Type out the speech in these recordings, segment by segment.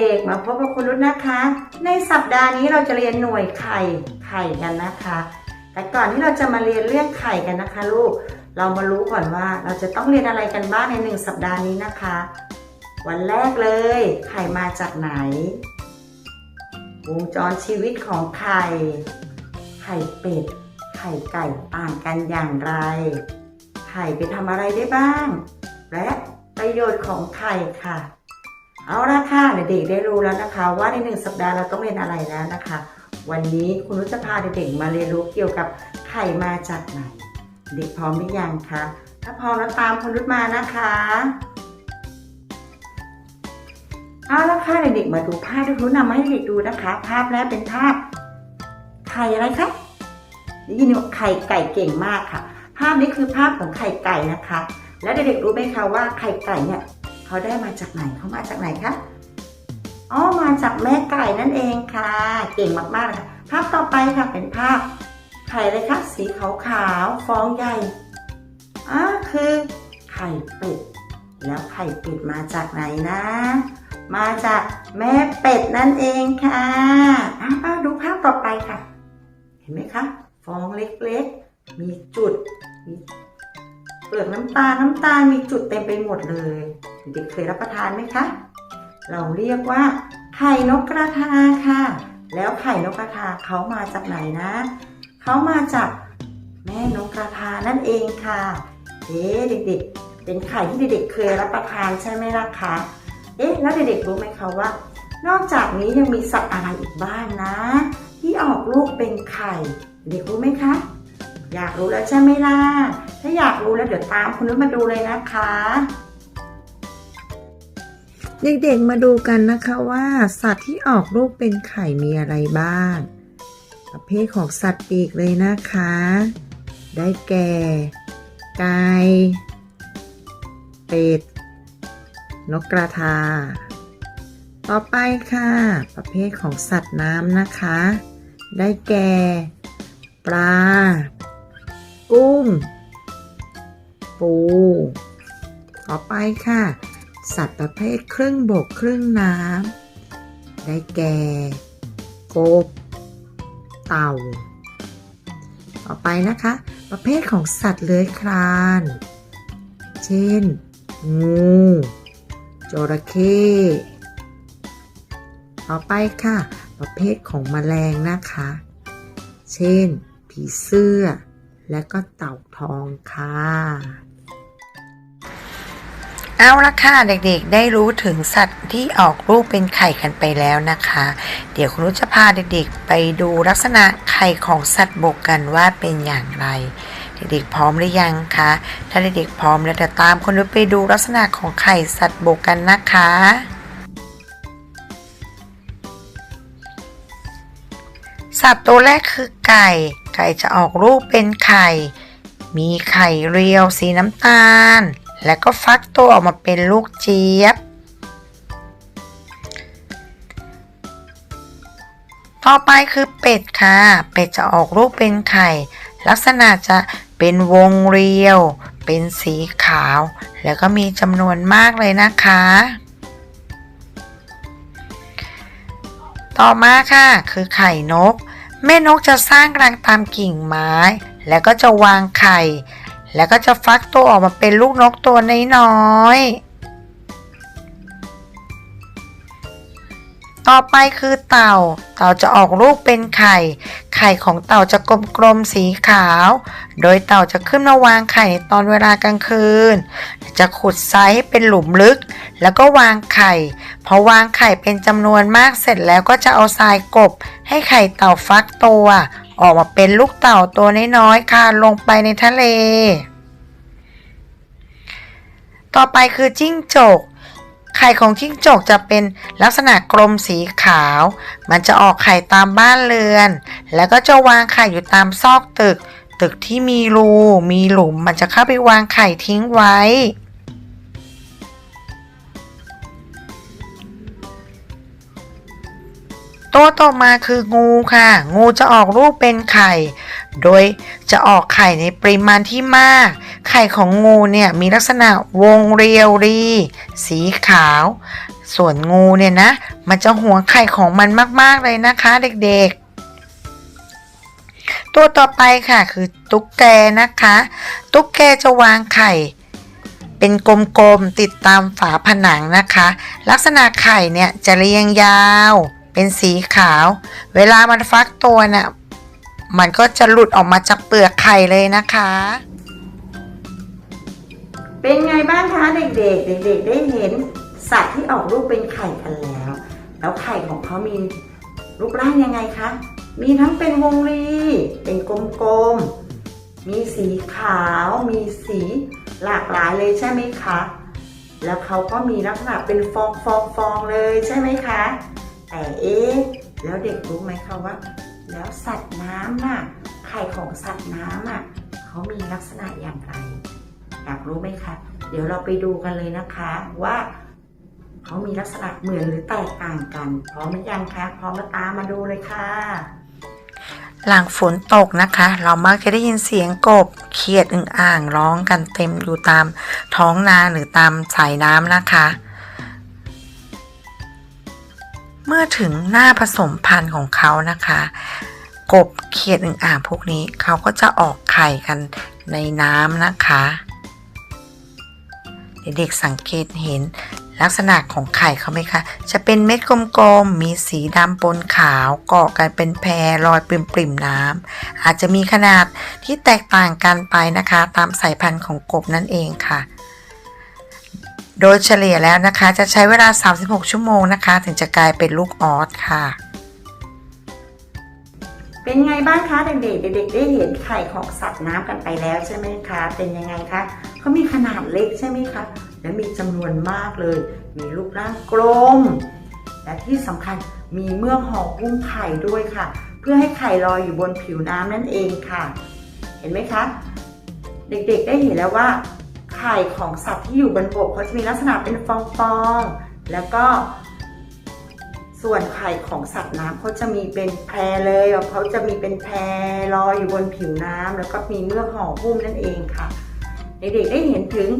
ด็กๆ มาพบกับคุณรุ่นนะคะ ในสัปดาห์นี้เราจะเรียนหน่วยไข่ไข่กันนะคะ แต่ก่อนที่เราจะมาเรียนเรื่องไข่กันนะคะ ลูก เรามารู้ก่อนว่าเราจะต้องเรียนอะไรกันบ้างในหนึ่งสัปดาห์นี้นะคะ วันแรกเลย ไข่มาจากไหน วงจรชีวิตของไข่ ไข่เป็ด ไข่ไก่ต่างกันอย่างไร ไข่ไปทำอะไรได้บ้าง และประโยชน์ของไข่ค่ะ เอาละค่ะเด็กๆได้รู้แล้วนะคะ ว่าในหนึ่งสัปดาห์เราต้องเรียนอะไรแล้วนะคะ วันนี้คุณนุชจะพาเด็กๆมาเรียนรู้เกี่ยวกับไข่มาจากไหน เด็กพร้อมหรือยังคะถ้าพร้อมแล้วตามคุณนุชมานะคะเอาละค่ะเด็กๆมาดูภาพที่คุณนุชนำมาให้เด็กดูนะคะ ภาพแรกเป็นภาพ ไข่อะไรคะได้ยินว่าไข่ไก่เก่งมากค่ะ ภาพนี้คือภาพของไข่ไก่นะคะ แล้วเด็กๆรู้ไหมคะว่าไข่ไก่เนี่ย เขาได้มาจากไหนเขามาจากไหนคะอ๋อมาจากแม่ไก่นั่นเองค่ะ เก่งมากๆเลยค่ะภาพต่อไปค่ะเป็นภาพไข่เลยคะสีขาวๆฟองใหญ่อ่าคือไข่เป็ดแล้วไข่เป็ดมาจากไหนนะ มาจากแม่เป็ดนั่นเองค่ะอ้าวดูภาพต่อไปค่ะ เห็นไหมคะฟองเล็กๆ มีจุดมี เปลือกน้ำตาลน้ำตาลมีจุดเต็มไปหมดเลย เด็กๆเคยรับประทานไหมคะ เราเรียกว่า ไข่นกกระทาค่ะ แล้วไข่นกกระทาเขามาจากไหนนะ เขามาจากแม่นกกระทานั่นเองค่ะเอ๊ะเด็กๆ เป็นไข่ที่เด็กๆเคยรับประทานใช่ไหมล่ะคะเอ๊ะแล้วเด็กๆรู้ไหมคะว่า นอกจากนี้ยังมีสัตว์อะไรอีกบ้างนะ ที่ออกลูกเป็นไข่ เด็กรู้ไหมคะ อยากรู้แล้วใช่ไหมล่ะ ถ้าอยากรู้แล้วเดี๋ยวตามคุณนุชมาดูเลยนะคะ เด็กๆมาดูกันนะคะว่า สัตว์ที่ออกลูกเป็นไข่มีอะไรบ้าง ประเภทของสัตว์ปีกเลยนะคะ ได้แก่ ไก่ เป็ด นกกระทา ต่อไปค่ะ ประเภทของสัตว์น้ำนะคะ ได้แก่ปลา กุ้ง ปู ต่อไปค่ะ สัตว์ประเภทครึ่งบกครึ่งน้ำ ได้แก่ กบ เต่า ต่อไปนะคะ ประเภทของสัตว์เลื้อยคลาน เช่น งูจระเข้ต่อไปค่ะ ประเภทของแมลงนะคะ เช่น ผีเสื้อ และก็เต่าทองค่ะ เอาละค่ะเด็กๆ ได้รู้ถึงสัตว์ที่ออกลูกเป็นไข่กันไปแล้วนะคะ เดี๋ยวคุณนุจะพาเด็กๆ ไปดูลักษณะไข่ของสัตว์บกกันว่าเป็นอย่างไร เด็กๆพร้อมหรือยังคะ ถ้าเด็กๆพร้อมแล้วเดี๋ยวตามคุณนุไปดูลักษณะของไข่สัตว์บกกันนะคะสัตว์ตัวแรกคือไก่ ก่จะออกลูกเป็นไข่ มีไข่เรียวสีน้ำตาล และก็ฟักตัวออกมาเป็นลูกเจี๊ยบ ต่อไปคือเป็ดค่ะ เป็ดจะออกลูกเป็นไข่ ลักษณะจะเป็นวงเรียว เป็นสีขาว แล้วก็มีจำนวนมากเลยนะคะ ต่อมาค่ะ คือไข่นก แม่นกจะสร้างรังตามกิ่งไม้ แล้วก็จะวางไข่ แล้วก็จะฟักตัวออกมาเป็นลูกนกตัวน้อยๆ ต่อไปคือเต่า เต่าจะออกลูกเป็นไข่ ไข่ของเต่าจะกลมๆสีขาว โดยเต่าจะขึ้นมาวางไข่ในตอนเวลากลางคืน จะขุดทรายให้เป็นหลุมลึก แล้วก็วางไข่ พอวางไข่เป็นจำนวนมากเสร็จแล้วก็จะเอาทรายกบ ให้ไข่เต่าฟักตัว ออกมาเป็นลูกเต่าตัวน้อยๆคลานลงไปในทะเล ต่อไปคือจิ้งจก ไข่ของจิ้งจกจะเป็นลักษณะกลมสีขาว มันจะออกไข่ตามบ้านเรือน แล้วก็จะวางไข่อยู่ตามซอกตึก ตึกที่มีรู มีหลุม มันจะเข้าไปวางไข่ทิ้งไว้ ตัวต่อมาคืองูค่ะ งูจะออกลูกเป็นไข่ โดยจะออกไข่ในปริมาณที่มาก ไข่ของงูเนี่ยมีลักษณะวงเรียวรี สีขาว ส่วนงูเนี่ยนะ มันจะหัวไข่ของมันมาก ๆ เลยนะคะเด็กๆ ตัวต่อไปค่ะคือตุ๊กแกนะคะ ตุ๊กแกจะวางไข่ เป็นกลมๆติดตามฝาผนังนะคะ ลักษณะไข่เนี่ยจะเรียงยาว เป็นสีขาว เวลามันฟักตัวน่ะมันก็จะหลุดออกมาจากเปลือกไข่เลยนะคะ เป็นไงบ้างคะเด็กๆ เด็กๆ ได้เห็นสัตว์ที่ออกลูกเป็นไข่กันแล้ว แล้วไข่ของเขามีรูปร่างยังไงคะ มีทั้งเป็นวงรี เป็นกลมๆ มีสีขาว มีสีหลากหลายเลยใช่ไหมคะ แล้วเขาก็มีลักษณะเป็นฟองฟองฟองเลยใช่ไหมคะ แต่เอ๊ะ แล้วเด็กรู้ไหมคะว่า แล้วสัตว์น้ำน่ะ ไข่ของสัตว์น้ำอะ เขามีลักษณะอย่างไร อยากรู้ไหมคะ เดี๋ยวเราไปดูกันเลยนะคะว่าเขามีลักษณะเหมือนหรือแตกต่างกัน พร้อมหรือยังคะพร้อมมาตามมาดูเลยค่ะ หลังฝนตกนะคะ เรามักจะได้ยินเสียงกบเขียดอึ่งอ่างร้องกันเต็มอยู่ตามท้องนาหรือตามสายน้ำนะคะ เมื่อถึงหน้าผสมพันธุ์ของเขานะคะ กบเขียดอึ่งอ่างพวกนี้เขาก็จะออกไข่กันในน้ำนะคะ เด็กๆสังเกตเห็นลักษณะของไข่เขาไหมคะ จะเป็นเม็ดกลมๆ มีสีดำปนขาวเกาะกันเป็นแพรลอยปริมๆน้ำ อาจจะมีขนาดที่แตกต่างกันไปนะคะ ตามสายพันธุ์ของกบนั่นเองค่ะ โดยเฉลี่ยแล้วนะคะ จะใช้เวลา 36 ชั่วโมงนะคะ ถึงจะกลายเป็นลูกออสค่ะ เป็นไงบ้างคะเด็กๆ เด็กๆ ได้เห็นไข่ของสัตว์น้ำกันไปแล้วใช่ไหมคะ เป็นยังไงคะเขามีขนาดเล็กใช่ไหมคะ และมีจำนวนมากเลย มีรูปร่างกลม และที่สำคัญมีเมือกห่อหุ้มไข่ด้วยค่ะ เพื่อให้ไข่ลอยอยู่บนผิวน้ำนั่นเองค่ะ เห็นไหมคะ เด็กๆ ได้เห็นแล้วว่า ไข่ของสัตว์ที่อยู่บนบกเขาจะมีลักษณะเป็นฟองๆ แล้วก็ ส่วนไข่ของสัตว์น้ำเขาจะมีเป็นแพรเลยเขาจะมีเป็นแพรลอยอยู่บนผิวน้ำแล้วก็มีเมือกห่อหุ้มนั่นเองค่ะ เด็กๆได้เห็นถึง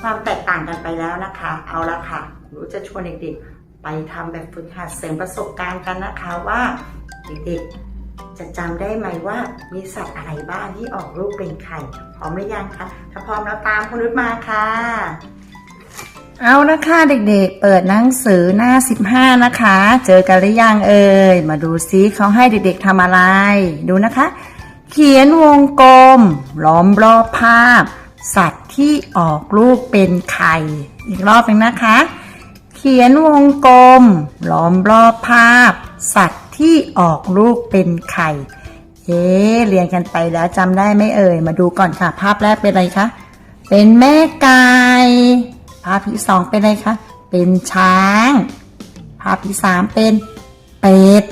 ความแตกต่างกันไปแล้วนะคะ เอาละค่ะหนูจะชวนเด็กๆไปทำแบบฝึกหัดเสริมประสบการณ์กันนะคะว่าเด็กๆจะจำได้ไหมว่ามีสัตว์อะไรบ้างที่ออกลูกเป็นไข่พร้อมหรือยังคะถ้าพร้อมแล้วตามคุณนุชมาค่ะ เอาละค่ะเด็กๆ เปิดหนังสือหน้า 15 นะคะ เจอกันหรือยังเอ่ย มาดูซิเขาให้เด็กๆทำอะไร ดูนะคะ เขียนวงกลม ล้อมรอบภาพ สัตว์ที่ออกลูกเป็นไข่ อีกรอบหนึ่งนะคะ เขียนวงกลม ล้อมรอบภาพ สัตว์ที่ออกลูกเป็นไข่ เอ๊เรียนกันไปแล้วจำได้ไหมเอ่ย มาดูก่อนค่ะ ภาพแรกเป็นอะไรคะ เป็นแม่ไก่ ภาพที่สองเป็นอะไรคะเป็นช้าง ภาพที่สามเป็นเป็ด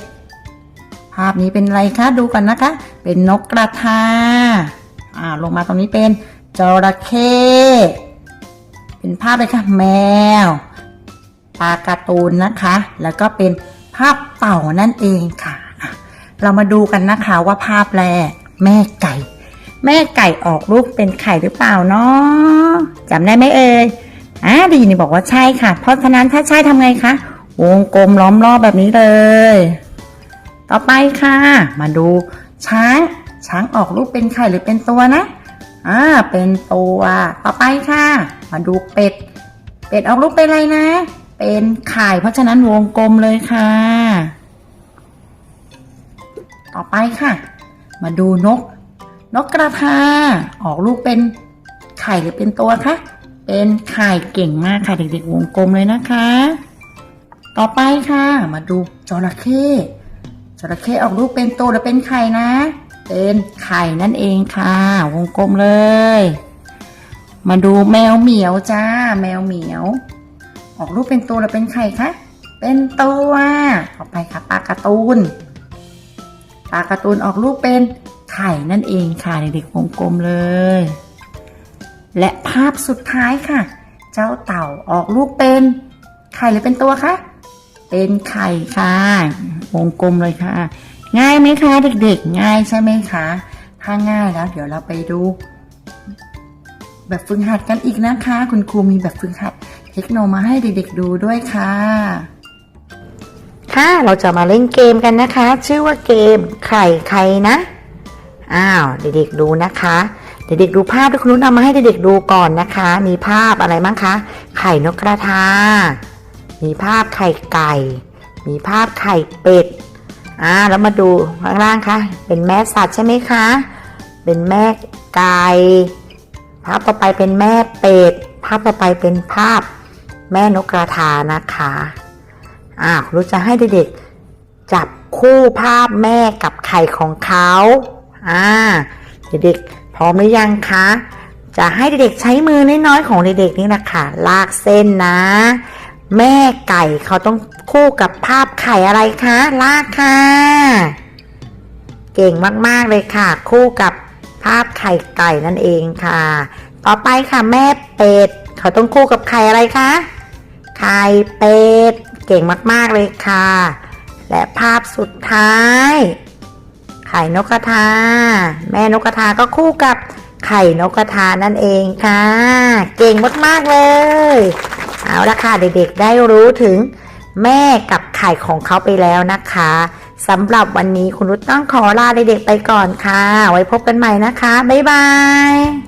ภาพนี้เป็นอะไรคะดูก่อนนะคะ เป็นนกกระทาอ่าลงมาตรงนี้เป็นจระเข้เป็นภาพเลยค่ะแมวปลาการ์ตูนนะคะ แล้วก็เป็นภาพเต่านั่นเองค่ะอะเรามาดูกันนะคะว่าภาพแรกแม่ไก่ แม่ไก่ออกลูกเป็นไข่หรือเปล่าเนาะจำได้ไหมเอ่ย อ่าดีนี่บอกว่าใช่ค่ะ เพราะฉะนั้นถ้าใช่ทำไงคะ วงกลมล้อมรอบแบบนี้เลย ต่อไปค่ะ มาดูช้าง ช้างออกลูกเป็นไข่หรือเป็นตัวนะอ่าเป็นตัว ต่อไปค่ะ มาดูเป็ด เป็ดออกลูกเป็นอะไรนะ เป็นไข่เพราะฉะนั้นวงกลมเลยค่ะ ต่อไปค่ะ มาดูนก นกกระทาออกลูกเป็นไข่หรือเป็นตัวคะ เป็นไข่เก่งมากค่ะเด็กๆวงกลมเลยนะคะ ต่อไปค่ะ มาดูจระเข้จระเข้ออกลูกเป็นตัวหรือเป็นไข่นะ เป็นไข่นั่นเองค่ะ วงกลมเลย มาดูแมวเหมียวจ้า แมวเหมียว ออกลูกเป็นตัวหรือเป็นไข่คะเป็นตัวต่อไปค่ะปลาการ์ตูนปลาการ์ตูนออกลูกเป็นไข่นั่นเองค่ะเด็กๆวงกลมเลย และภาพสุดท้ายค่ะ เจ้าเต่าออกลูกเป็นไข่หรือเป็นตัวคะเป็นไข่ค่ะ วงกลมเลยค่ะ ง่ายไหมคะเด็กๆ ง่ายใช่ไหมคะ ถ้าง่ายแล้ว เดี๋ยวเราไปดู แบบฝึกหัดกันอีกนะคะ คุณครูมีแบบฝึกหัด เทคโนมาให้เด็กๆดูด้วยค่ะ ค่ะเราจะมาเล่นเกมกันนะคะ ชื่อว่าเกมไข่ใครนะ อ้าวเด็กๆดูนะคะ เด็กๆดูภาพที่คุณนุชเอามาให้เด็กๆดูก่อนนะคะ มีภาพอะไรบ้างคะ ไข่นกกระทา มีภาพไข่ไก่ มีภาพไข่เป็ด อ่า แล้วมาดูข้างล่างคะ เป็นแม่สัตว์ใช่ไหมคะ เป็นแม่ไก่ ภาพต่อไปเป็นแม่เป็ด ภาพต่อไปเป็นภาพแม่นกกระทานะคะ อ่าคุณรู้จะให้เด็กๆจับคู่ภาพแม่กับไข่ของเขา อ่า เด็กๆ พร้อมหรือยังคะ จะให้เด็กๆใช้มือน้อยๆของเด็กๆนี่นะคะลากเส้นนะ แม่ไก่เขาต้องคู่กับภาพไข่อะไรคะ ลากค่ะ เก่งมากๆเลยค่ะ คู่กับภาพไข่ไก่นั่นเองค่ะ ต่อไปค่ะแม่เป็ดเขาต้องคู่กับไข่อะไรคะ ไข่เป็ด เก่งมากๆเลยค่ะ และภาพสุดท้าย ไข่นกกระทา แม่นกกระทาก็คู่กับไข่นกกระทานั่นเองค่ะ เก่งมากๆเลย เอาละค่ะเด็กๆได้รู้ถึงแม่กับไข่ของเขาไปแล้วนะคะสำหรับวันนี้คุณรุตต้องขอลาเด็กๆไปก่อนค่ะ ไว้พบกันใหม่นะคะ บ๊ายบาย